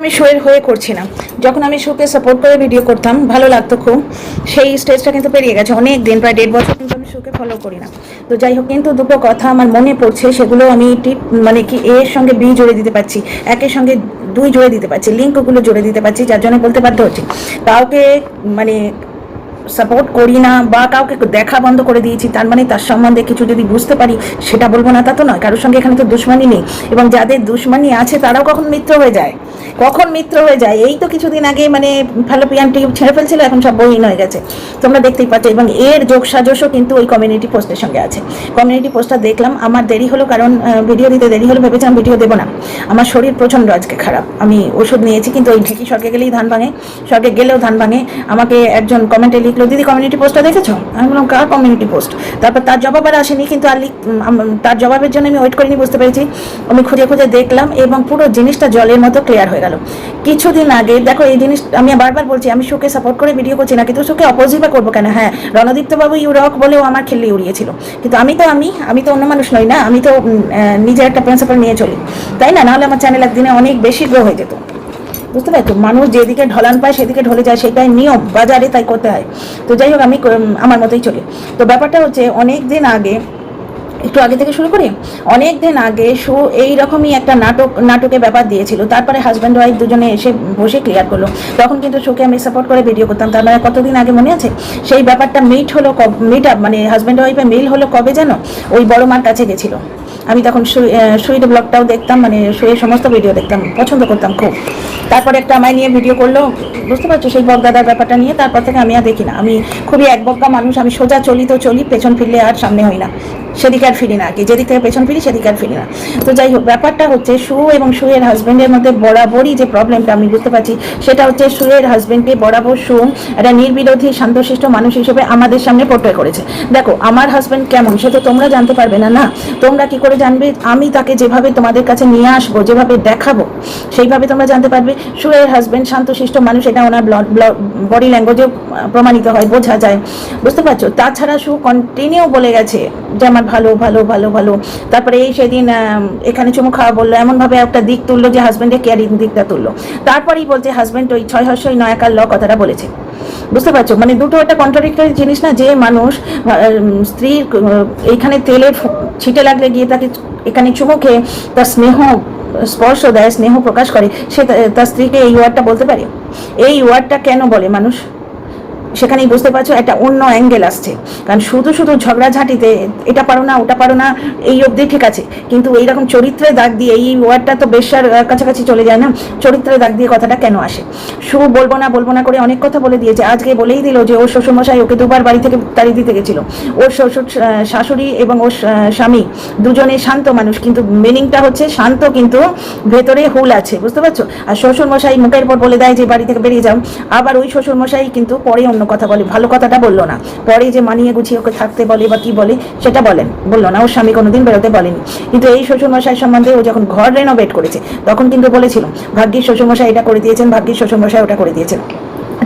আমি শোয়ের হয়ে করছি না। যখন আমি শোকে সাপোর্ট করে ভিডিও করতাম, ভালো লাগতো খুব। সেই স্টেজটা কিন্তু পেরিয়ে গেছে অনেক দিন প্রায় দেড় বছর কিন্তু আমি শোকে ফলো করি না। তো যাই হোক, কিন্তু দুটো কথা আমার মনে পড়ছে, সেগুলো আমি টিপ মানে কি এর সঙ্গে বি জুড়ে দিতে পারছি, একের সঙ্গে দুই জুড়ে দিতে পারছি লিঙ্কগুলো জুড়ে দিতে পারছি, যার জন্য বলতে বাধ্য হচ্ছে। কাউকে মানে সাপোর্ট করি না বা কাউকে দেখা বন্ধ করে দিয়েছি, তার মানে তার সম্বন্ধে কিছু যদি বুঝতে পারি, সেটা বলব না তা তো নয়। কারোর সঙ্গে এখানে তো দুশ্মনী নেই। এবং যাদের দুশ্মনী আছে, তারাও কখন মিত্র হয়ে যায়? কখন মিত্র হয়ে যায়? এই তো কিছুদিন আগে মানে ফ্যালোপিয়ান টিউব ছেড়ে ফেলছিল, এখন সব বইহীন হয়ে গেছে। তোমরা দেখতেই পাচ্ছ, এবং এর যোগ সাজসও কিন্তু ওই কমিউনিটি পোস্টের সঙ্গে আছে। কমিউনিটি পোস্টটা দেখলাম, আমার দেরি হলো কারণ ভিডিও দিতে দেরি হলো, ভেবেছিলাম ভিডিও দেবো না। আমার শরীর প্রচণ্ড আজকে খারাপ। আমি ওষুধ নিয়েছি, কিন্তু ওই ঢেকি স্বর্গে গেলেই ধান ভাঙে, স্বর্গে গেলেও ধান ভাঙে। আমাকে একজন কমেন্টে লিখলো দিদি কমিউনিটি পোস্টটা দেখেছ? আমি বললাম, কার কমিউনিটি পোস্ট তারপর তার জবাব আর আসেনি, কিন্তু আর তার জবাবের জন্য আমি ওয়েট করিনি, বুঝতে পেরেছি। আমি খুঁজে খুঁজে দেখলাম এবং পুরো জিনিসটা জলের মতো ক্লিয়ার হয়ে গেল। কিছুদিন আগে, দেখো, এই জিনিস আমি বারবার বলছি, আমি সুখে সাপোর্ট করে ভিডিও করছি না, কিন্তু সুখে অপোজিট বা করব কেন? হ্যাঁ রণদীপ্তবাবু ইউরক বলেও আমার খেললে উড়িয়েছিল। কিন্তু আমি তো আমি আমি তো অন্য মানুষ নই না, আমি তো নিজের একটা প্রিন্সিপাল নিয়ে চলি। তাই না? নাহলে আমার চ্যানেল একদিনে অনেক বেশি গ্রো হয়ে যেত। বুঝতে পারছ? মানুষ যেদিকে ঢলান পায়, সেদিকে ঢলে যায়। সেটাই নিয়ম, বাজারে তাই করতে হয়। তো যাই হোক, আমি আমার মতোই চলে। তো ব্যাপারটা হচ্ছে অনেক দিন আগে একটু আগে থেকে শুরু করি অনেক দিন আগে শো এই রকমই একটা নাটক, নাটকে ব্যাপার দিয়েছিল। তারপরে হাজব্যান্ড ওয়াইফ দুজনে এসে বসে ক্লিয়ার করল। তখন কিন্তু শোকে আমি সাপোর্ট করে ভিডিও করতাম। তার মানে কতদিন আগে মনে আছে? সেই ব্যাপারটা মিট হলো মিট আপ মানে হাজব্যান্ড ওয়াইফের মিল হলো কবে যেন? ওই বড় মার কাছে গেছিল। আমি তখন সুইট ব্লগটাও দেখতাম মানে শুয়ে সমস্ত ভিডিও দেখতাম, পছন্দ করতাম খুব। তারপরে একটা আমায় নিয়ে ভিডিও করল। বুঝতে পারছ সেই বকদাদার ব্যাপারটা নিয়ে। তারপর থেকে আমি আর দেখি না। আমি খুবই এক বক্কা মানুষ। আমি সোজা চলি তো চলি, পেছন ফিরলে আর সামনে হই না। সেদিকে আর ফিরি না কি যেদিক থেকে পেছন ফিরি সেদিকে আর ফিরি না। তো যাই হোক, ব্যাপারটা হচ্ছে শু এবং শুয়ের হাজবেন্ডের মধ্যে বরাবরই যে প্রবলেমটা আমি বুঝতে পারছি, সেটা হচ্ছে শুয়ের হাজবেন্ডকে বরাবর শু একটা নির্বিরোধী, শান্তশিষ্ট মানুষ হিসেবে আমাদের সামনে পোর্ট্রে করেছে। দেখো, আমার হাজবেন্ড কেমন, সে তো তোমরা জানতে পারবে না না? তোমরা কি করে জানবে? আমি তাকে যেভাবে তোমাদের কাছে নিয়ে আসব, যেভাবে দেখাবো, সেইভাবে তোমরা জানতে পারবে। শুয়ের হাজবেন্ড শান্তশিষ্ট মানুষ, এটা ওনার বডি ল্যাঙ্গুয়েজেও প্রমাণিত হয়, বোঝা যায়। বুঝতে পারছ? তাছাড়া শু কন্টিনিউ বলে গেছে যে, আমার ভালো ভালো ভালো ভালো। তারপরে এই সেদিন এখানে চুমু খাওয়া বলল, এমনভাবে একটা দিক তুললো যে হাজবেন্ডের কেয়ারিং দিকটা তুললো। তারপরেই বলছে হাজবেন্ড ওই ছয় হর্ষই নয়াকার ল কথাটা বলেছে। বুঝতে পারছ? মানে দুটো একটা কন্ট্রাডিক্টরি জিনিস না, যে মানুষ স্ত্রী এইখানে তেলের ছিটে লাগলে গিয়ে তাকে এখানে চুমু খেয়ে তার স্নেহ, স্পর্শ দেয়, স্নেহ প্রকাশ করে, সে তার স্ত্রীকে এই ওয়ার্ডটা বলতে পারে? এই ওয়ার্ডটা কেন বলে মানুষ? সেখানেই বুঝতে পারছ, একটা অন্য অ্যাঙ্গেল আসছে। কারণ শুধু শুধু ঝগড়াঝাঁটিতে, এটা পারো না, ওটা পারো না, এই অবধি ঠিক আছে। কিন্তু এইরকম চরিত্রে দাগ দিয়ে, এই ওয়ার্ডটা তো বেশার কাছাকাছি চলে যায় না চরিত্রে দাগ দিয়ে কথাটা কেন আসে? শু বলব না বলব না করে অনেক কথা বলে দিয়েছে। আজকে বলেই দিল যে, ওর শ্বশুরমশাই ওকে দুবার বাড়ি থেকে তাড়ি দিতে গেছিল। ওর শ্বশুর শাশুড়ি এবং ওর স্বামী দুজনে শান্ত মানুষ, কিন্তু মিনিংটা হচ্ছে শান্ত কিন্তু ভেতরে হুল আছে, বুঝতে পারছ? আর শ্বশুরমশাই মুখের পর বলে দেয় যে, বাড়ি থেকে বেরিয়ে যাও। আবার ওই শ্বশুরমশাই কিন্তু পরে অন্য কথা বলে, ভালো কথাটা বলল না। পরে যে মানিয়ে গুছিয়ে ওকে থাকতে বলে বা কি বলে, সেটা বলেন। বলল না, ওর স্বামী কোনোদিন বেরোতে বলেনি। কিন্তু এই শ্বশুরমশাই সম্বন্ধে ও যখন ঘর রেনোভেট করেছে, তখন কিন্তু বলেছিল, ভাগ্যিস শ্বশুরমশাই এটা করে দিয়েছেন, ভাগ্যিস শ্বশুরমশাই ওটা করে দিয়েছেন।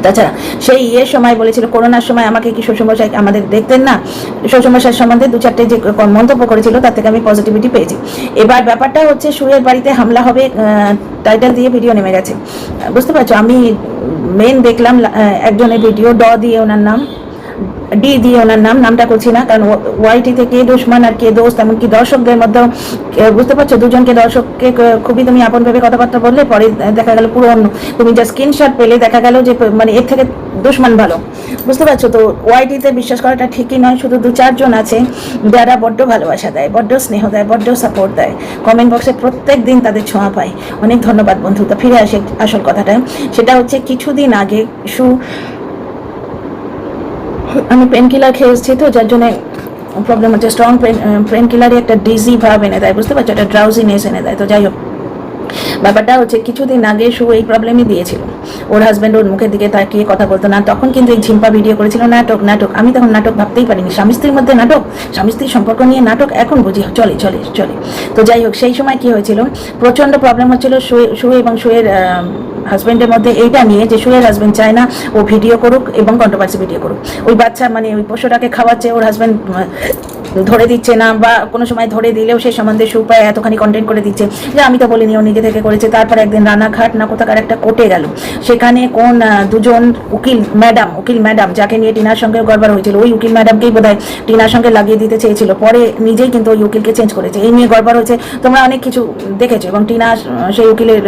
তাছাড়া সেই ইয়ের সময় বলেছিল করোনার সময় আমাকে কি শ্বশুরমশাই আমাদের দেখতেন না? শ্বশুরমশাই সম্বন্ধে দু চারটে যে মন্তব্য করেছিল, তার থেকে আমি পজিটিভিটি পেয়েছি। এবার ব্যাপারটা হচ্ছে সুরের বাড়িতে হামলা হবে টাইটেল দিয়ে ভিডিও নেমে গেছে। বুঝতে পারছ? আমি মেন দেখলাম একজনের ভিডিও ড দিয়ে ওনার নাম। ডি দিয়ে ওনার নাম নামটা করছি না কারণ ওয়াইটিতে কে দুশ্মন আর কে দোস্ত এমনকি দর্শকদের মধ্যেও আহ, বুঝতে পারছ? দুজনকে দর্শককে খুবই তুমি আপন ভেবে কথাবার্তা বললে পরে দেখা গেল পুরো অন্য। তুমি যা স্ক্রিনশট পেলে দেখা গেল যে মানে এর থেকে দুশ্মন ভালো। বুঝতে পারছ? তো ওয়াইটিতে বিশ্বাস করাটা ঠিকই নয় শুধু দু চারজন আছে যারা বড্ড ভালোবাসা দেয় বড্ড স্নেহ দেয় বড্ড সাপোর্ট দেয়। কমেন্ট বক্সে প্রত্যেক দিন তাদের ছোঁয়া পায়। অনেক ধন্যবাদ বন্ধু। তো ফিরে আসে আসল কথাটা সেটা হচ্ছে কিছুদিন আগে সু আমি কিলার খেয়ে এসেছি তো, যার জন্য প্রবলেম হচ্ছে। স্ট্রং পেন কিলারই একটা ডিজি ভাব এনে দেয়, বুঝতে পারছ? একটা ড্রাউজিনেস এনে দেয়, তো যাই হোক। ব্যাপারটা হচ্ছে, কিছুদিন আগে শু এই প্রবলেমই দিয়েছিল। ওর হাজব্যান্ড ওর মুখের দিকে তাকিয়ে কথা বলতো না। তখন কিন্তু এই ঝিম্পা ভিডিও করেছিল, নাটক নাটক। আমি তখন নাটক ভাবতেই পারিনি। স্বামী স্ত্রীর মধ্যে নাটক, স্বামী স্ত্রীর সম্পর্ক নিয়ে নাটক, এখন বুঝি, চলে চলে চলে। তো যাই হোক, সেই সময় কি হয়েছিল? প্রচণ্ড প্রবলেম হচ্ছিল শুয়ে শুয়ে এবং শুয়ের হাজব্যান্ডের মধ্যে এইটা নিয়ে যে শুয়ের হাজব্যান্ড চায় না, ও ভিডিও করুক এবং কন্ট্রোভার্সি ভিডিও করুক। ওই বাচ্চা মানে ওই পশুটাকে খাওয়াচ্ছে, ওর হাজব্যান্ড ধরে দিচ্ছে না বা কোনো সময় ধরে দিলেও সে সম্বন্ধে সুপায় এতখানি কন্টেন্ট করে দিচ্ছে। যে আমি তো বলিনি, ও নিজে থেকে করেছে। তারপর একদিন রানাঘাট না কোথাকার একটা কোর্টে গেল। সেখানে কোন দুজন উকিল ম্যাডাম উকিল ম্যাডাম যাকে নিয়ে টিনার সঙ্গে গড়বড় হয়েছিল, ওই উকিল ম্যাডামকেই বোধ হয় টিনার সঙ্গে লাগিয়ে দিতে চেয়েছিল। পরে নিজেই কিন্তু ওই উকিলকে চেঞ্জ করেছে। এই নিয়ে গড়বড় হয়েছে। তোমরা অনেক কিছু দেখেছ এবং টিনা সেই উকিলের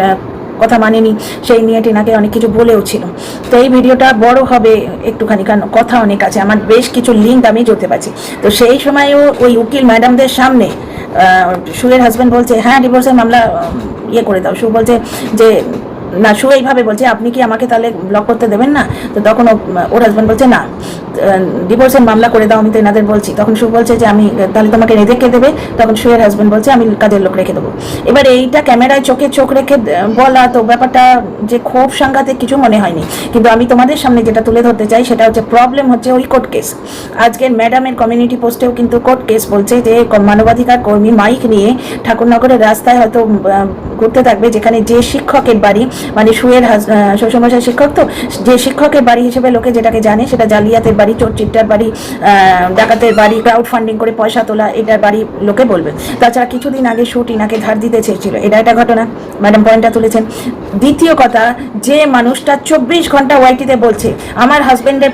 কথা মানেনি, সেই নিয়ে টিনাকে অনেক কিছু বলেও ছিল। তো এই ভিডিওটা বড় হবে একটুখানি, কারণ কথা অনেক আছে, আমার বেশ কিছু লিঙ্ক আমি যেতে পারছি। তো সেই সময়ও ওই উকিল ম্যাডামদের সামনে সুরের হাজব্যান্ড বলছে হ্যাঁ ডিভোর্সের মামলা ইয়ে করে দাও। সু বলছে যে না সু এইভাবে বলছে, আপনি কি আমাকে তাহলে ব্লক করতে দেবেন না? তো তখন ওর হাজব্যান্ড বলছে, না ডিভোর্সের মামলা করে দাও, আমি তো এনাদের বলছি। তখন সু বলছে যে, আমি, তাহলে তোমাকে রেখে দেবে। তখন সুয়ের হাজব্যান্ড বলছে, আমি কাজের লোক রেখে দেবো। এবার এইটা ক্যামেরায় চোখে চোখ রেখে বলা, তো ব্যাপারটা যে খুব সাংঘাতিক কিছু মনে হয়নি। কিন্তু আমি তোমাদের সামনে যেটা তুলে ধরতে চাই, সেটা হচ্ছে প্রবলেম হচ্ছে ওই কোর্ট কেস আজকের ম্যাডামের কমিউনিটি পোস্টেও কিন্তু কোর্ট কেস বলছে যে মানবাধিকার কর্মী মাইক নিয়ে ঠাকুরনগরের রাস্তায় হয়তো ঘুরতে থাকবে, যেখানে যে শিক্ষকের বাড়ি মানে সুয়ের শ্বশুরমশাই শিক্ষক তো, যে শিক্ষকের বাড়ি হিসেবে লোকে যেটাকে জানে সেটা জালিয়াতের বাড়ি চোর চিট্টার বাড়ি ডাকাতের বাড়ি ক্রাউড ফান্ডিং করে পয়সা তোলা, এটার বাড়ি লোকে বলবে। তাছাড়া কিছুদিন আগে শুট ইনাকে ধার দিতে চেয়েছিল। এটা একটা ঘটনা, ম্যাডাম পয়েন্টটা তুলেছেন। দ্বিতীয় কথা, যে মানুষটা চব্বিশ ঘণ্টা ওয়াইটিতে বলছে, আমার হাজবেন্ডের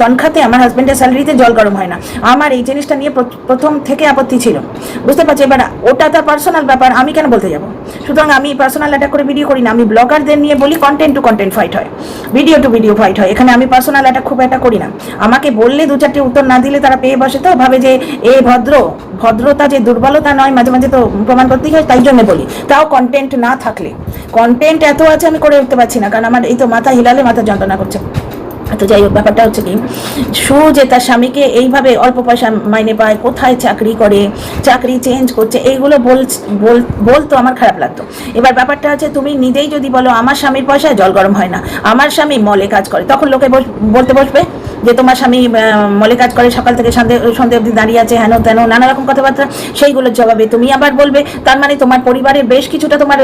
তনখাতে আমার হাজবেন্ডের স্যালারিতে জল গরম হয় না। আমার এই জিনিসটা নিয়ে প্রথম থেকে আপত্তি ছিল। বুঝতে পারছি এবার ওটা তার পার্সোনাল ব্যাপার, আমি কেন বলতে যাব? সুতরাং আমি পার্সোনাল অ্যাটাক করে ভিডিও করি না, আমি ব্লগারদের নিয়ে বলি কন্টেন্ট টু কন্টেন্ট ফাইট হয়। ভিডিও টু ভিডিও ফাইট হয়। এখানে আমি পার্সোনাল এটা খুব একটা করি না। আমাকে বললে দু চারটে উত্তর না দিলে তারা পেয়ে বসে তো, ভাবে যে এ ভদ্র, ভদ্রতা যে দুর্বলতা নয়, মাঝে মাঝে তো প্রমাণ করতেই হয়, তাই জন্য বলি। তাও কন্টেন্ট না থাকলে। কন্টেন্ট এত আছে আমি করে উঠতে পারছি না, কারণ আমার এই তো মাথা হিলালে মাথা যন্ত্রণা করছে। তো যাই হোক, ব্যাপারটা হচ্ছে কি সু যে তার স্বামীকে এইভাবে অল্প পয়সা মাইনে পায়, কোথায় চাকরি করে, চাকরি চেঞ্জ করছে, এইগুলো বল, বল- বলতো আমার খারাপ লাগতো। এবার ব্যাপারটা হচ্ছে তুমি নিজেই যদি বলো, আমার স্বামীর পয়সায় জল গরম হয় না, আমার স্বামী মলে কাজ করে, তখন লোকে বলতে বসবে যে তোমার স্বামী মলে কাজ করে, সকাল থেকে সন্ধে সন্ধে অবধি দাঁড়িয়ে আছে, হেন তেন, নানা রকম কথাবার্তা, সেইগুলোর জবাবে তুমি আবার বলবে, তার মানে তোমার পরিবারের বেশ কিছুটা তোমার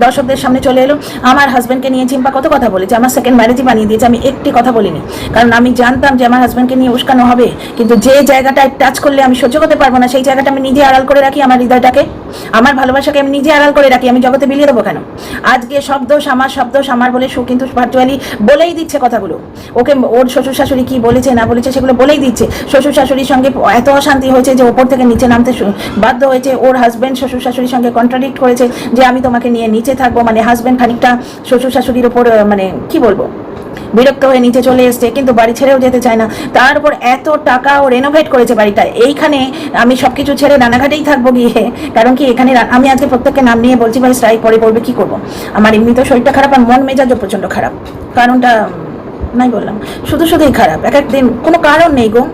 দর্শকদের সামনে চলে এলো। আমার হাজব্যান্ডকে নিয়ে চিম্পা কত কথা বলেছে, আমার সেকেন্ড ম্যারেজই বানিয়ে দিয়েছে, আমি একটি কথা বলিনি। কারণ আমি জানতাম যে আমার হাজব্যান্ডকে নিয়ে উস্কানো হবে, কিন্তু যে জায়গাটা টাচ করলে আমি সহ্য করতে পারব না, সেই জায়গাটা আমি নিজে আড়াল করে রাখি আমার হৃদয়টাকে। আমার ভালোবাসাকে আমি নিজে আড়াল করে রাখি, আমি জগতে বিলিয়ে দেবো কেন? আজকে শব্দ আমার শব্দ আমার বলে সু কিন্তু ভার্চুয়ালি বলেই দিচ্ছে কথাগুলো। ওকে ওর শ্বশুর শাশুড়ি কি বলেছে, না বলেছে সেগুলো বলেই দিচ্ছে। শ্বশুর শাশুড়ির সঙ্গে এত অশান্তি হয়েছে যে ওপর থেকে নিচে নামতে বাধ্য হয়েছে। ওর হাজব্যান্ড শ্বশুর শাশুড়ির সঙ্গে কন্ট্রাডিক্ট করেছে যে আমি তোমাকে নিয়ে নিচে থাকব মানে হাজব্যান্ড খানিকটা শ্বশুর শাশুড়ির ওপর মানে কি বলব? বিরক্ত হয়ে নিচে চলে এসছে, কিন্তু বাড়ি ছেড়েও যেতে চায় না। তার উপর এত টাকা ও রেনোভেট করেছে বাড়িটা। এইখানে আমি সব কিছু ছেড়ে রানাঘাটেই থাকব গিয়ে। কারণ কি, এখানে আমি আজকে প্রত্যেককে নাম নিয়ে বলছি, ভাই স্ট্রাইক পরে পড়বে কি করব? আমার এমনি তো শরীরটা খারাপ আর মন মেজাজও প্রচণ্ড খারাপ। কারণটা নাই বললাম। শুধু শুধুই খারাপ। এক একদিন, কোনো কারণ নেই গো।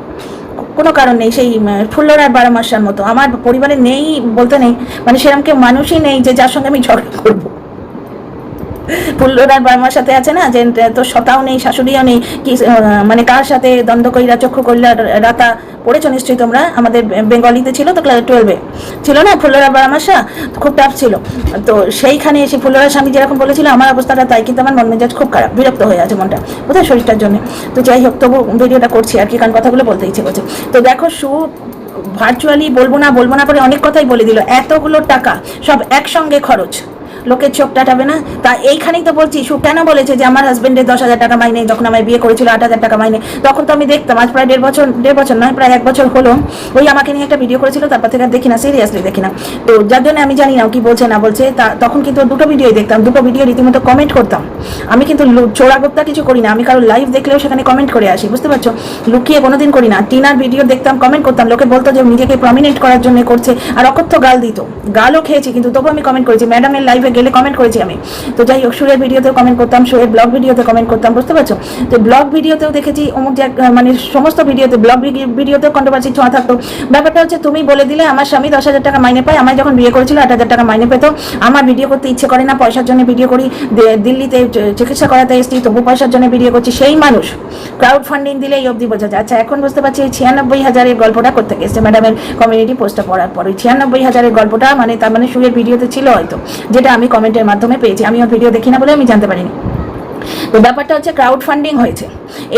কোনো কারণ নেই। সেই ফুল্লরার বারো মাসার মতো। আমার পরিবারে নেই বলতে নেই। মানে সেরকম কেউ মানুষই নেই যে যার সঙ্গে আমি ঝগড়া করব। ফুল্লরার বার্মার সাথে আছে না? যে তোর সতাও নেই, শাশুড়িও নেই, কি মানে কার সাথে দ্বন্দ্ব কইরা, চক্ষু কইরা রাতা পড়েছো নিশ্চয়ই তোমরা? আমাদের বেঙ্গলিতে ছিল তো ক্লাস টুয়েলভে ছিল না ফুল্লরার বারামাসা খুব টাফ ছিল। তো সেইখানে এসে ফুল্লরার স্বামী যেরকম বলেছিল, আমার অবস্থাটা তাই, কিন্তু আমার মন মেজাজ খুব খারাপ, বিরক্ত হয়ে আছে মনটা, বোধহয় শরীরটার জন্য। তো যাই হোক, তবু ভিডিওটা করছি আর কি, কারণ কথাগুলো বলতে ইচ্ছে করছে। তো দেখো, সু ভার্চুয়ালি বলব না বলব না করে অনেক কথাই বলে দিল, এতগুলো টাকা, সব একসঙ্গে খরচ। লোকের চোখ টাটাবে না? তা এইখানেই তো বলছি, সু কেন বলেছে যে আমার হাজবেন্ডের দশ হাজার টাকা মাইনে, যখন আমায় বিয়ে করেছিল আট হাজার টাকা মাইনে? তখন তো আমি দেখতাম, আজ প্রায় দেড় বছর দেড় বছর নয়, প্রায় এক বছর হলো। ওই আমাকে নিয়ে একটা ভিডিও করেছিল, তারপর থেকে দেখি না সিরিয়াসলি দেখি না তো যার জন্য আমি জানি না কি বলছে, না বলছে, তা তখন কিন্তু দুটো ভিডিওই দেখতাম, দুটো ভিডিও রীতিমতো কমেন্ট করতাম। আমি কিন্তু চোরাগোপ্তা কিছু করি না, আমি কারও লাইভ দেখলেও সেখানে কমেন্ট করে আসি, বুঝতে পারছ? লুকিয়ে কোনোদিন করি না, টিনার ভিডিও দেখতাম কমেন্ট করতাম, লোকে বলতো যে নিজেকে প্রমিনেন্ট করার জন্য করছে, আর অকথ্য গাল দিত। গালও খেয়েছি, কিন্তু তবু আমি কমেন্ট করেছি ম্যাডামের লাইভে গেলে কমেন্ট করেছি আমি। তো যাই হোক, সুরের ভিডিওতেও কমেন্ট করতাম, সুরের ব্লগ ভিডিওতে কমেন্ট করতাম, বুঝতে পারছ? তো ব্লগ ভিডিওতেও দেখেছি, অমুক মানে সমস্ত ভিডিওতে ব্লগ ভিডিওতেও কন্ট্রোভার্সি ছোঁয়া থাকতো। ব্যাপারটা হচ্ছে, তুমি বলে দিলে আমার স্বামী দশ হাজার টাকা মাইনে পায় আমার যখন বিয়ে করেছিল আট হাজার টাকা মাইনে পেতো। আমার ভিডিও করতে ইচ্ছে করে না, পয়সার জন্য ভিডিও করি দিল্লিতে চিকিৎসা করাতে এসেছি, তবু পয়সার জন্য ভিডিও করছি, সেই মানুষ ক্রাউড ফান্ডিং দিলে এই অবধি বোঝা যায়। আচ্ছা এখন বুঝতে পারছি ছিয়ানব্বই হাজারের গল্পটা করতে গেছে ম্যাডামের কমিউনিটি পোস্টটা পড়ার পর ছিয়ানব্বই হাজারের গল্পটা মানে তার মানে সুরের ভিডিওতে ছিল হয়তো, যেটা আমি কমেন্টের মাধ্যমে পেয়েছি। আমি ওর ভিডিও দেখি না বলে আমি জানতে পারিনি। তো ব্যাপারটা হচ্ছে ক্রাউড ফান্ডিং হয়েছে।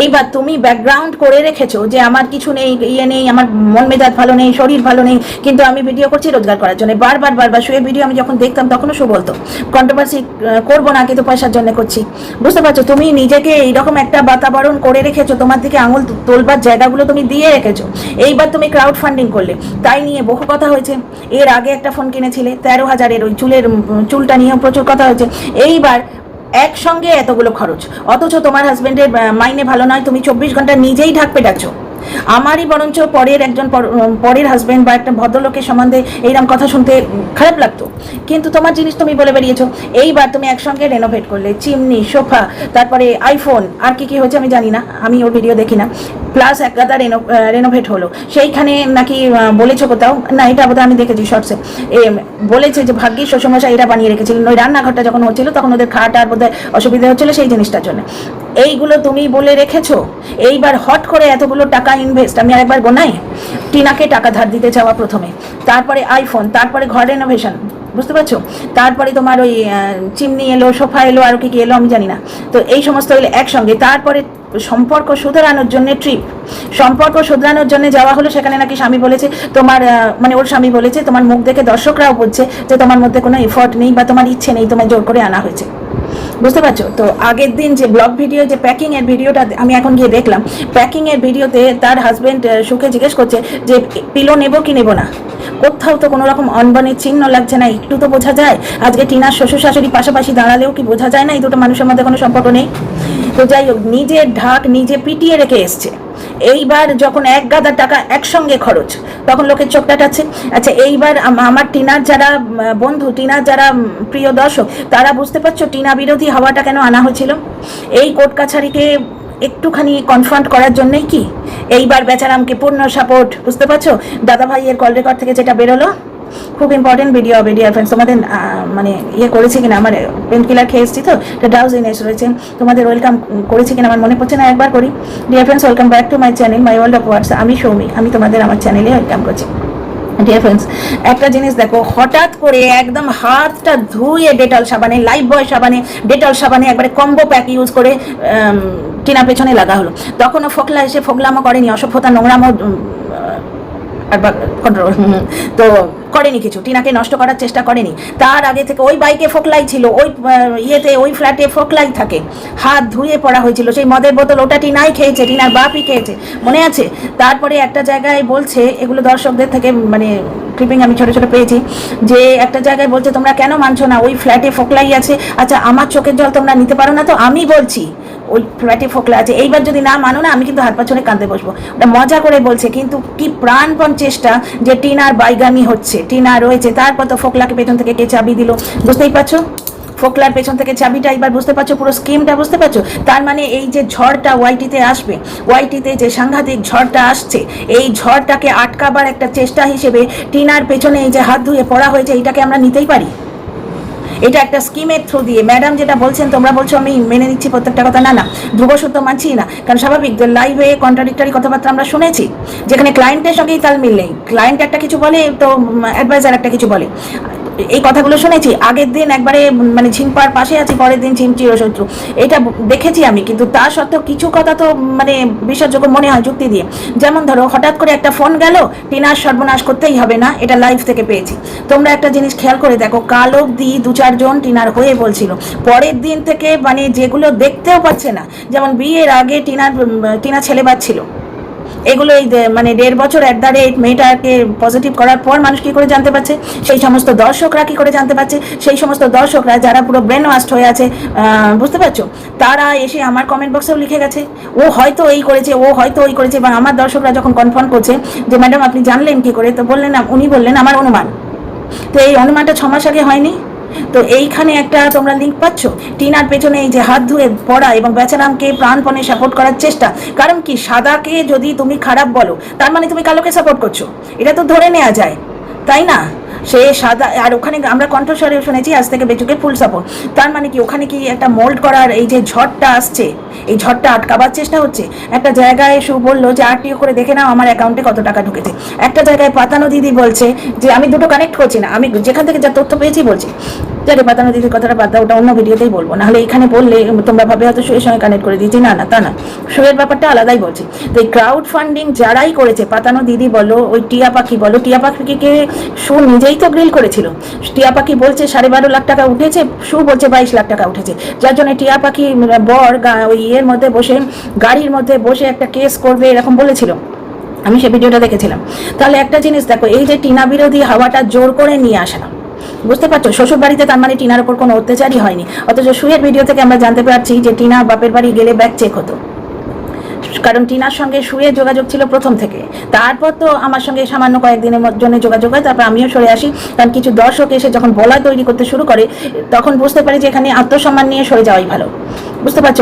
এইবার তুমি ব্যাকগ্রাউন্ড করে রেখেছো যে আমার কিছু নেই ইয়ে নেই, আমার মন মেজাজ ভালো নেই, শরীর ভালো নেই, কিন্তু আমি ভিডিও করছি রোজগার করার জন্য। বারবার বারবার শুয়ে ভিডিও আমি যখন দেখতাম তখনও শু বলতো কন্ট্রোভার্সি করব না কিন্তু পয়সার জন্য করছি। বুঝতে পারছ? তুমি নিজেকে এইরকম একটা বাতাবরণ করে রেখেছো, তোমার দিকে আঙুল তোলবার জায়গাগুলো তুমি দিয়ে রেখেছো। এইবার তুমি ক্রাউড ফান্ডিং করলে, তাই নিয়ে বহু কথা হয়েছে। এর আগে একটা ফোন কিনেছিলে, তেরো হাজারের ওই চুলের চুলটা নিয়েও প্রচুর কথা হয়েছে। এইবার একসঙ্গে এতগুলো খরচ। অথচ তোমার হাজব্যান্ডের মাইনে ভালো নয়, তুমি চব্বিশ ঘণ্টা নিজেই ঢাকপে ডাকছো আমারই বরঞ্চ পরের একজন পর- পরের হাজব্যান্ড বা একটা ভদ্রলোকের সম্বন্ধে এইরকম কথা শুনতে খারাপ লাগতো। কিন্তু তোমার জিনিস তুমি বলে বেরিয়েছো। এইবার তুমি একসঙ্গে রেনোভেট করলে চিমনি সোফা তারপরে আইফোন আর কি কি হয়েছে আমি জানি না, আমি ওর ভিডিও দেখি না। প্লাস এক গাদা রেনো রেনোভেট হলো। সেইখানে নাকি বলেছ কোথাও, না, এটা বোধহয় আমি দেখেছি শর্টসে এ। বলেছে যে ভাগ্যিস শ্বশুরমশাই এটা বানিয়ে রেখেছিলেন। ওই রান্নাঘরটা যখন হচ্ছিল, তখন ওদের খাট আর বোধহয় অসুবিধা হচ্ছিল সেই জিনিসটার জন্য। এইগুলো তুমি বলে রেখেছো? এইবার হট করে এতগুলো টাকা ইনভেস্ট আমি আরেকবার গোনাই টিনাকে টাকা ধার দিতে চাওয়া প্রথমে। তারপরে আইফোন তারপরে ঘর রেনোভেশন বুঝতে পারছ? তারপরে তোমার ওই চিমনি এলো, সোফা এলো, আর কি কি এলো, আমি জানি না। তো এই সমস্ত এলো একসঙ্গে। তারপরে সম্পর্ক শুধরানোর জন্য ট্রিপ সম্পর্ক শুধরানোর জন্য যাওয়া হলো, সেখানে নাকি স্বামী বলেছে, তোমার মানে ওর স্বামী বলেছে, তোমার মুখ দেখে দর্শকরাও বলছে যে তোমার মধ্যে কোনো এফর্ট নেই বা তোমার ইচ্ছে নেই তোমায় জোর করে আনা হয়েছে। বুঝতে পারছ? তো আগের দিন যে ব্লগ ভিডিও যে প্যাকিং এর ভিডিওটা আমি এখন গিয়ে দেখলাম প্যাকিং এর ভিডিওতে তার হাজব্যান্ড সুখে জিজ্ঞেস করছে যে, পিলো নেব কি নেব না? কোথাও তো কোনো রকম অনবনের চিহ্ন লাগছে না, একটু তো বোঝা যায়। আজকে টিনার শ্বশুর শাশুড়ি পাশাপাশি দাঁড়ালেও কি বোঝা যায় না? এই দুটো মানুষের মধ্যে কোনো সম্পর্ক নেই? তো যাই হোক, নিজের ঢাক নিজে পিটিয়ে রেখে এসছে। এইবার যখন এক গাদা টাকা একসঙ্গে খরচ, তখন লোকের চোখ টাচ্ছে আচ্ছা এইবার আমার টিনার যারা বন্ধু, টিনার যারা প্রিয় দর্শক, তারা বুঝতে পারছ টিনা বিরোধী হওয়াটা কেন আনা হয়েছিল? এই কোর্ট কাছারিকে একটুখানি কনফ্রন্ট করার জন্যই কি? এইবার বেচারামকে পূর্ণ সাপোর্ট বুঝতে পারছ? দাদা ভাইয়ের কল রেকর্ড থেকে যেটা বেরোলো খুব ইম্পর্টেন্ট ভিডিও হবে ডিয়ার ফ্রেন্ডস তোমাদের মানে ইয়ে করেছি কিনা আমার পেন কিলার খেয়ে এসেছি তো এটা ডাউজিনেস রয়েছে তোমাদের ওয়েলকাম করেছি কিনা আমার মনে পড়ছে না একবার করি। Dear friends welcome back to my channel my world of words আমি সৌমি আমি তোমাদের আমার চ্যানেলে ওয়েলকাম করছি। ডিয়ার ফ্রেন্ডস একটা জিনিস দেখো হঠাৎ করে একদম হাতটা ধুয়ে ডেটল সাবানে লাইফ বয় সাবানে ডেটল সাবানে একবারে কম্বো প্যাক ইউজ করে টিনা পেছনে লাগা হলো। তখনও ফোকলা এসে ফোকলামো করেনি অসভ্যতা নোংরামো আর control, তো করেনি কিছু, টিনাকে নষ্ট করার চেষ্টা করেনি। তার আগে থেকে ওই বাইকে ফোকলাই ছিল, ওই ইয়েতে, ওই ফ্ল্যাটে ফোকলাই থাকে। হাত ধুয়ে পড়া হয়েছিল, সেই মদের বোতল ওটা টিনাই খেয়েছে, টিনার বাপই খেয়েছে, মনে আছে? তারপরে একটা জায়গায় বলছে, এগুলো দর্শকদের থেকে মানে ক্লিপিং আমি ছোটো ছোটো পেয়েছি, যে একটা জায়গায় বলছে, তোমরা কেন মানছো না? ওই ফ্ল্যাটে ফোকলাই আছে আচ্ছা আমার চোখের জল তোমরা নিতে পারো না তো? আমি বলছি, ওই ফ্ল্যাটে ফোকলা আছে, এইবার যদি না মানো না, আমি কিন্তু হাত পাছনে কাঁদতে বসবো। ওটা মজা করে বলছে, কিন্তু কি প্রাণপণ চেষ্টা যে টিনার বাইগামি হচ্ছে। টিনা রয়েছে। তারপর তো ফোকলাকে পেছন থেকে কে চাবি দিল? বুঝতেই পারছ? ফোকলার পেছন থেকে চাবিটা এবার বুঝতে পারছ? পুরো স্কিমটা বুঝতে পারছ? তার মানে এই যে ঝড়টা ওয়াইটিতে আসবে, ওয়াইটিতে যে সাংঘাতিক ঝড়টা আসছে, এই ঝড়টাকে আটকাবার একটা চেষ্টা হিসেবে টিনার পেছনে এই যে হাত ধুয়ে পড়া হয়েছে, এইটাকে আমরা নিতেই পারি? এটা একটা স্কিমের থ্রু দিয়ে। ম্যাডাম যেটা বলছেন, তোমরা বলছো আমি মেনে নিচ্ছি প্রত্যেকটা কথা। না না ধ্রুবসূত্র মানছি না। কারণ স্বাভাবিক লাইভে কন্ট্রাডিক্টারি কথাবার্তা আমরা শুনেছি, যেখানে ক্লায়েন্টের সঙ্গেই তাল মিল নেই। ক্লায়েন্ট একটা কিছু বলে, তো অ্যাডভাইজার একটা কিছু বলে। এই কথাগুলো শুনেছি। আগের দিন একবারে মানে ঝিমপার পাশে আছি, পরের দিন ঝিম চিরশত্রু। এটা দেখেছি আমি, কিন্তু তা সত্ত্বেও কিছু কথা তো মানে বিশ্বাসযোগ্য মনে হয় যুক্তি দিয়ে। যেমন ধরো, হঠাৎ করে একটা ফোন গেল, টিনার সর্বনাশ করতেই হবে না, এটা লাইভ থেকে পেয়েছি। তোমরা একটা জিনিস খেয়াল করে দেখো, কাল অব্দি দু চারজন টিনার হয়ে বলছিল। পরের দিন থেকে মানে যেগুলো দেখতেও পাচ্ছে না, যেমন বিয়ের আগে টিনার, টিনা ছেলে। বাচ্ছিল এগুলো এই মানে দেড় বছর অ্যাট দ্য রেট মেয়েটাকে পজিটিভ করার পর মানুষ কি করে জানতে পারছে? সেই সমস্ত দর্শকরা কি করে জানতে পারছে? সেই সমস্ত দর্শকরা যারা পুরো ব্রেন ওয়াস্ট হয়ে আছে বুঝতে পারছ? তারা এসে আমার কমেন্ট বক্সেও লিখে গেছে। ও হয়তো এই করেছে, ও হয়তো ওই করেছে, এবং আমার দর্শকরা যখন কনফার্ম করছে যে, ম্যাডাম, আপনি জানলেন কি করে? তো বললেন, উনি বললেন, আমার অনুমান। তো এই অনুমানটা ছ মাস আগে হয়নি? তো এইখানে একটা তোমরা লিঙ্ক পাচ্ছ। টিনার পেছনে এই যে হাত ধুয়ে পড়া এবং বেচারামকে প্রাণপণে সাপোর্ট করার চেষ্টা। কারণ কি? সাদাকে যদি তুমি খারাপ বলো, তার মানে তুমি কালোকে সাপোর্ট করছ। এটা তো ধরে নেওয়া যায়, তাই না? সে সাদা, আর ওখানে আমরা কণ্ঠস্বরে শুনেছি আজ থেকে বেচুকে ফুল সাপোর্ট তার মানে কি, ওখানে কি একটা মোল্ড করার এই যে ঝড়টা আসছে, এই ঝড়টা আটকাবার চেষ্টা হচ্ছে? একটা জায়গায় সু বলল যে আরটিও করে দেখে নাও আমার অ্যাকাউন্টে কত টাকা ঢুকেছে। একটা জায়গায় পাতানো দিদি বলছে যে, আমি দুটো কানেক্ট করছি না, আমি যেখান থেকে যা তথ্য পেয়েছি বলছি। যাকে পাতানো দিদির কথাটা বাদ দাও, ওটা অন্য ভিডিওতেই বলব। নাহলে এখানে বললে তোমরা ভাবে হয়তো শুয়ের সঙ্গে কানেক্ট করে দিয়েছি না না, তা না। শুয়ের ব্যাপারটা আলাদাই বলছি। তো এই ক্রাউড ফান্ডিং যারাই করেছে, পাতানো দিদি বলো, ওই টিয়া পাখি বলো, টিয়া পাখিকে সু নিজেই তো গ্রিল করেছিল। টিয়া পাখি বলছে, সাড়ে বারো লাখ টাকা উঠেছে। সু বলছে, বাইশ লাখ টাকা উঠেছে। যার জন্য টিয়া পাখি বর গা- ওই ইয়ের মধ্যে বসে, গাড়ির মধ্যে বসে একটা কেস করবে, এরকম বলেছিল। আমি সে ভিডিওটা দেখেছিলাম। তাহলে একটা জিনিস দেখো, এই যে টিনা বিরোধী হাওয়াটা জোর করে নিয়ে আসা। বুঝতে পারছ? শ্বশুর বাড়িতে তার মানে টিনার উপর কোনো অত্যাচারই হয়নি। অথচ সুয়ের ভিডিও থেকে আমরা জানতে পারছি যে টিনা বাপের বাড়ি গেলে ব্যাগ চেক হতো। কারণ টিনার সঙ্গে শুয়ে যোগাযোগ ছিল প্রথম থেকে। তারপর তো আমার সঙ্গে সামান্য কয়েকদিনের জন্য যোগাযোগ হয়, তারপর আমিও সরে আসি। কারণ কিছু দর্শক এসে যখন বলা তৈরি করতে শুরু করে, তখন বুঝতে পারি যে এখানে আত্মসম্মান নিয়ে সরে যাওয়াই ভালো। বুঝতে পারছ?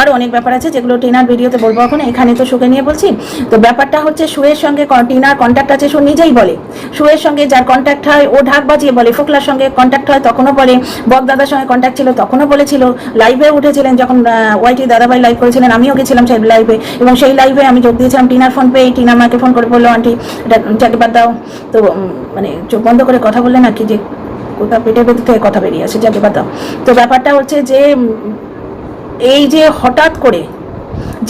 আরও অনেক ব্যাপার আছে যেগুলো টিনার ভিডিওতে বলব এখন, এখানে তো সুখে নিয়ে বলছি। তো ব্যাপারটা হচ্ছে সুয়ের সঙ্গে টিনার কন্ট্যাক্ট আছে, সু নিজেই বলে। সুয়ের সঙ্গে যার কন্ট্যাক্ট হয়, ও ঢাক বাজিয়ে বলে, ফোকলার সঙ্গে কন্ট্যাক্ট হয়, তখনও বলে। বকদাদার সঙ্গে কন্ট্যাক্ট ছিল, তখনও বলেছিল। লাইভে উঠেছিলেন যখন ওয়াইটি দাদাভাই লাইভ করেছিলেন, আমিও গেছিলাম সেই লাইভে এবং সেই লাইভে আমি যোগ দিয়েছিলাম টিনার ফোন পেয়ে টিনা আমাকে ফোন করে বলল, আন্টি যাকে বাদ দাও। তো মানে চোখ বন্ধ করে কথা বললে না কি যে কোথাও পেটের ভেতর থেকে কথা বেরিয়ে আসে, যাকে বাদ দাও। তো ব্যাপারটা হচ্ছে যে এই যে হঠাৎ করে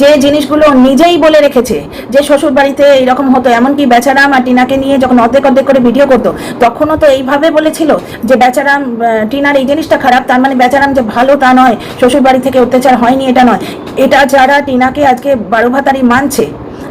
যে জিনিসগুলো নিজেই বলে রেখেছে, যে শ্বশুর বাড়িতে এইরকম হতো, এমনকি বেচারাম আর টিনাকে নিয়ে যখন অর্ধেক অর্ধেক করে ভিডিও করতো, তখনও তো এইভাবে বলেছিল যে বেচারাম টিনার এই জিনিসটা খারাপ, তার মানে বেচারাম যে ভালো তা নয় শ্বশুর বাড়ি থেকে অত্যাচার হয়নি, এটা নয়। এটা যারা টিনাকে আজকে বারো ভাতারি মানছে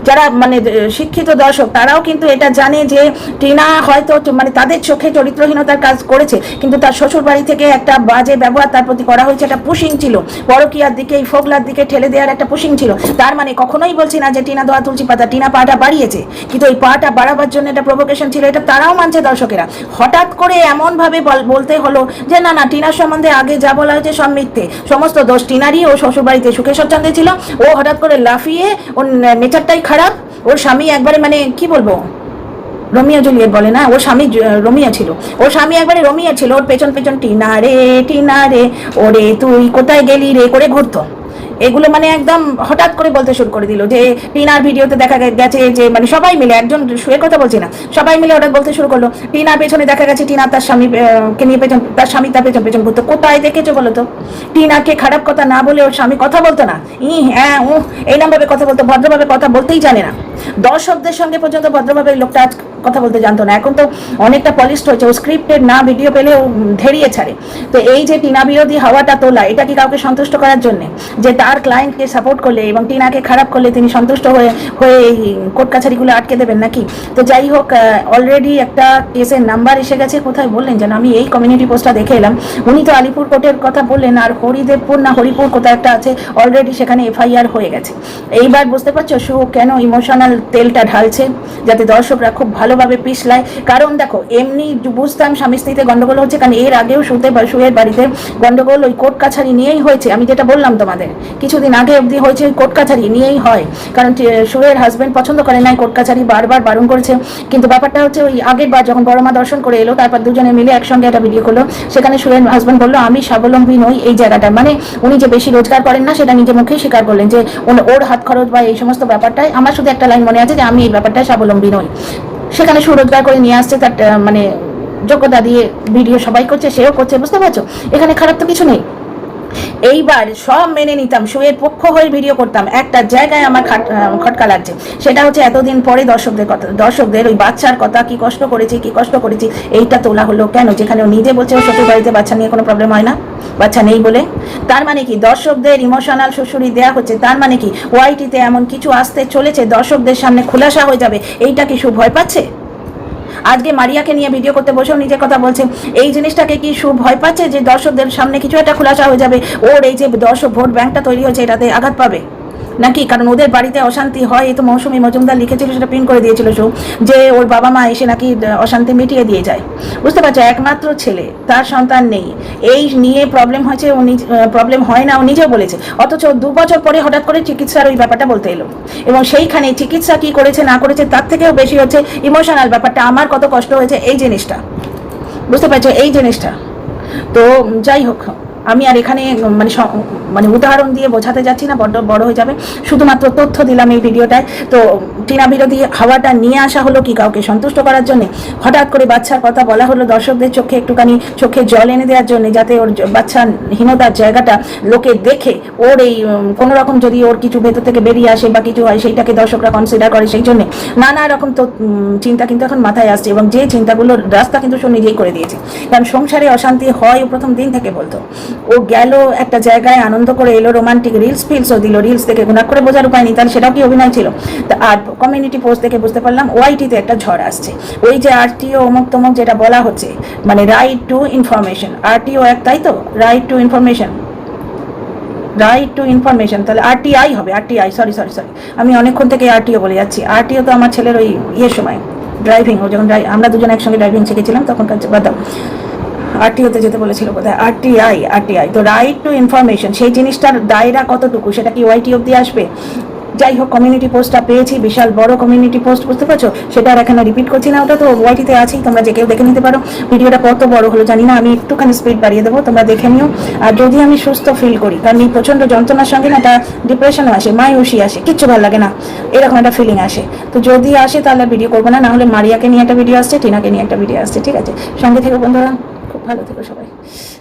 যারা মানে শিক্ষিত দর্শক, তারাও কিন্তু এটা জানে যে টিনা হয়তো মানে তাদের চোখে চরিত্রহীনতার কাজ করেছে, কিন্তু তার শ্বশুর বাড়ি থেকে একটা বাজে ব্যবহার তার প্রতি করা হয়েছে, একটা পুশিং ছিল। পরকিয়ার দিকে, এই ফোকলার দিকে ঠেলে দেওয়ার একটা পুশিং ছিল। তার মানে কখনোই বলছি না যে টিনা দোয়া তুলসী পাতা, টিনা পাটা বাড়িয়েছে, কিন্তু এই পাটা বাড়াবার জন্য একটা প্রভোকেশন ছিল, এটা তারাও মানছে দর্শকেরা। হঠাৎ করে এমনভাবে বল- বলতে হলো যে, না না টিনার সম্বন্ধে আগে যা বলা হয়েছে সব মিথ্যে। সমস্ত দোষ টিনারই, ও শ্বশুর বাড়িতে সুখে স্বচ্ছন্দে ছিল। ও হঠাৎ করে লাফিয়ে, ওর নেচারটাই খারাপ? ওর স্বামী একবারে মানে কি বলব? রোমিও জুলিয়েট বলে না? ওর স্বামী রোমিও ছিল। ওর স্বামী একবারে রোমিয়া ছিল। ওর পেছন পেছন টিনা রে টিনা রে ওরে তুই কোথায় গেলি রে? করে ঘুরতো। এগুলো মানে একদম হঠাৎ করে বলতে শুরু করে দিল যে, টিনার ভিডিওতে দেখা গেছে যে মানে সবাই মিলে, একজন শুয়ে কথা বলছি না, সবাই মিলে হঠাৎ বলতে শুরু করল, টিনার পেছনে দেখা গেছে টিনা তার স্বামী কে নিয়ে পেছন, তার স্বামী তার পেছন পেছন ঘুরতো। কোথায় দেখেছ বলো তো? টিনাকে খারাপ কথা না বলে ওর স্বামী কথা বলতো না। ই হ্যাঁ ও এই নামভাবে কথা বলতো, ভদ্রভাবে কথা বলতেই জানে না। দর্শকদের সঙ্গে পর্যন্ত ভদ্রভাবে লোকটা আজ কথা বলতে জানতো না। এখন তো অনেকটা পলিস্ট হয়েছে, ও স্ক্রিপ্টেড না ভিডিও পেলে ও ধেরিয়ে ছাড়ে। তো এই যে টিনা বিরোধী হাওয়াটা তোলা, এটা কি কাউকে সন্তুষ্ট করার জন্য? যে তার ক্লায়েন্টকে সাপোর্ট করলে এবং টিনাকে খারাপ করলে তিনি সন্তুষ্ট হয়ে হয়ে এই কোর্ট কাছারিগুলো আটকে দেবেন নাকি? তো যাই হোক অলরেডি একটা কেসের নাম্বার এসে গেছে। কোথায় বললেন যেন? আমি এই কমিউনিটি পোস্টটা দেখে এলাম। উনি তো আলিপুর কোর্টের কথা বললেন, আর হরিদেবপুর না হরিপুর কোথায় একটা আছে অলরেডি সেখানে এফআইআর হয়ে গেছে। এইবার বুঝতে পারছ শু কেন ইমোশনাল তেলটা ঢালছে? যাতে দর্শকরা খুব ভালোভাবে পিছলায়। কারণ দেখো, এমনি বুঝতাম স্বামী স্ত্রীতে গন্ডগোল হচ্ছে, কারণ এর আগেও শুতে বা, শুয়ের বাড়িতে গন্ডগোল ওই কোর্ট কাছারি নিয়েই হয়েছে। আমি যেটা বললাম তোমাদের কিছুদিন আগে অবধি হয়েছে কোর্ট কাছারি, নিয়েই হয়। কারণ সুরের শুয়ের হাজবেন্ড পছন্দ করে নাই কোর্ট কাছারি, বারবার বারণ করেছে। কিন্তু ব্যাপারটা হচ্ছে ওই আগের বার যখন বড় মা দর্শন করে এলো, তারপর দুজনে মিলে একসঙ্গে একটা ভিডিও করল। সেখানে শুয়ের হাজবেন্ড বলল, আমি স্বাবলম্বী নই এই জায়গাটা। মানে উনি যে বেশি রোজগার করেন না, সেটা নিজে মুখেই স্বীকার করলেন যে ওর হাত খরচ বা এই সমস্ত ব্যাপারটাই আমার শুধু একটা লাইন মনে আছে যে, আমি এই ব্যাপারটায় স্বাবলম্বী নই। সেখানে সুরোজগার করে নিয়ে আসছে তার মানে যোগ্যতা দিয়ে ভিডিও সবাই করছে, সেও করছে, বুঝতে পারছ? এখানে খারাপ তো কিছু নেই। এইবার সব মেনে নিতাম শুয়ের পক্ষ হয়ে ভিডিও করতাম। একটা জায়গায় আমার খাট- খটকা লাগছে। সেটা হচ্ছে এতদিন পরে দর্শকদের কথা দর্শকদের ওই বাচ্চার কথা, কি কষ্ট করেছি, কি কষ্ট করেছি, এইটা তোলা হলো কেন? যেখানে ও নিজে বলছে, ও শ্বশুর বাড়িতে বাচ্চা নিয়ে কোনো প্রবলেম হয় না? বাচ্চা নেই বলে? তার মানে কি? দর্শকদের ইমোশনাল শ্বশুরি দেয়া হচ্ছে। তার মানে কি? ওয়াইটিতে এমন কিছু আসতে চলেছে, দর্শকদের সামনে খোলাসা হয়ে যাবে। এইটা কি সু ভয় পাচ্ছে? আজকে মারিয়াকে নিয়ে ভিডিও করতে বসেও নিজের কথা বলছে। এই জিনিসটাকে কি সু ভয় পাচ্ছে যে দর্শকদের সামনে কিছু একটা খোলাসা হয়ে যাবে? ওর এই যে দর্শক ভোট ব্যাংকটা তৈরি হয়েছে, এটাতে আঘাত পাবে? নাকি? কারণ ওদের বাড়িতে অশান্তি হয়, এই তো মৌসুমী মজুমদার লিখেছিল, সেটা প্রিন্ট করে দিয়েছিল সু, যে ওর বাবা মা এসে নাকি অশান্তি মিটিয়ে দিয়ে যায়। বুঝতে পারছ? একমাত্র ছেলে, তার সন্তান নেই। এই নিয়ে প্রবলেম হয়েছে, ও প্রবলেম হয় না, ও নিজেও বলেছে। অথচ দু বছর পরে হঠাৎ করে চিকিৎসার ওই ব্যাপারটা বলতে এলো। এবং সেইখানে চিকিৎসা কি করেছে, না করেছে, তার থেকেও বেশি হচ্ছে ইমোশনাল ব্যাপারটা। আমার কত কষ্ট হয়েছে, এই জিনিসটা। বুঝতে পারছ? এই জিনিসটা। তো যাই হোক। আমি আর এখানে মানে মানে উদাহরণ দিয়ে বোঝাতে যাচ্ছি না, বড্ড বড় হয়ে যাবে। শুধুমাত্র তথ্য দিলাম এই ভিডিওটায়। তো টিনা বিরোধী হাওয়াটা নিয়ে আসা হলো কি কাউকে সন্তুষ্ট করার জন্য? হঠাৎ করে বাচ্চার কথা বলা হলো দর্শকদের চোখে একটুখানি, চোখে জল এনে দেওয়ার জন্য, যাতে ওর জ- বাচ্চাহীনতার জায়গাটা লোকে দেখে। ওর এই কোনো রকম যদি ওর কিছু ভেতর থেকে বেরিয়ে আসে বা কিছু হয়, সেইটাকে দর্শকরা কনসিডার করে সেই জন্য। নানা রকম তো চিন্তা কিন্তু এখন মাথায় আসছে এবং যে চিন্তাগুলোর রাস্তা কিন্তু সে নিজেই করে দিয়েছে। কারণ সংসারে অশান্তি হয় প্রথম দিন থেকে বলতো। ও গেল একটা জায়গায়, আনন্দ করে এলো রোমান্টিক রিলস ফিলসও দিল। রিলস দেখে গুণা করে বোঝার উপায় নেই, তাহলে সেটাও কি অভিনয় ছিল? আর কমিউনিটি পোস্ট দেখে বুঝতে পারলাম ওয়াইটিতে একটা ঝড় আসছে। ওই যে আরটিও অমুক তমুক যেটা বলা হচ্ছে মানে রাইট টু ইনফরমেশন আরটিও এক, তাই তো? Right to information right to information তাহলে আরটিআই হবে আরটিআই সরি সরি সরি আমি অনেকক্ষণ থেকে আরটিও বলে যাচ্ছি। আরটিও তো আমার ছেলের ওই ইয়ের সময় ড্রাইভিং ও যখন আমরা দুজন একসঙ্গে ড্রাইভিং শিখেছিলাম, তখনকার বাদাম আরটিওতে যেতে বলেছিল বোধহয়। আরটিআই আরটিআই তো রাইট টু ইনফরমেশন সেই জিনিসটার দায়রা কতটুকু? সেটা কি ওয়াইটি অব্দি আসবে? যাই হোক কমিউনিটি পোস্টটা পেয়েছি, বিশাল বড় কমিউনিটি পোস্ট বুঝতে পারছ? সেটা আর এখানে রিপিট করছি না, ওটা তো ওয়াইটিতে আছেই, তোমরা যে কেউ দেখে নিতে পারো। ভিডিওটা কত বড় হলো জানি না, আমি একটুখানি স্পিড বাড়িয়ে দেবো, তোমরা দেখে নিও। আর যদি আমি সুস্থ ফিল করি, কারণ এই প্রচণ্ড যন্ত্রণার সঙ্গে না, একটা ডিপ্রেশনও আসে, মায়ুসি আসে, কিচ্ছু ভালো লাগে না, এরকম একটা ফিলিং আসে। তো যদি আসে তাহলে ভিডিও করব না না হলে মারিয়াকে নিয়ে একটা ভিডিও আসছে, টিনাকে নিয়ে একটা ভিডিও আসছে, ঠিক আছে? সঙ্গে থেকে বন্ধুরা। ভালো থেকো সবাই আমি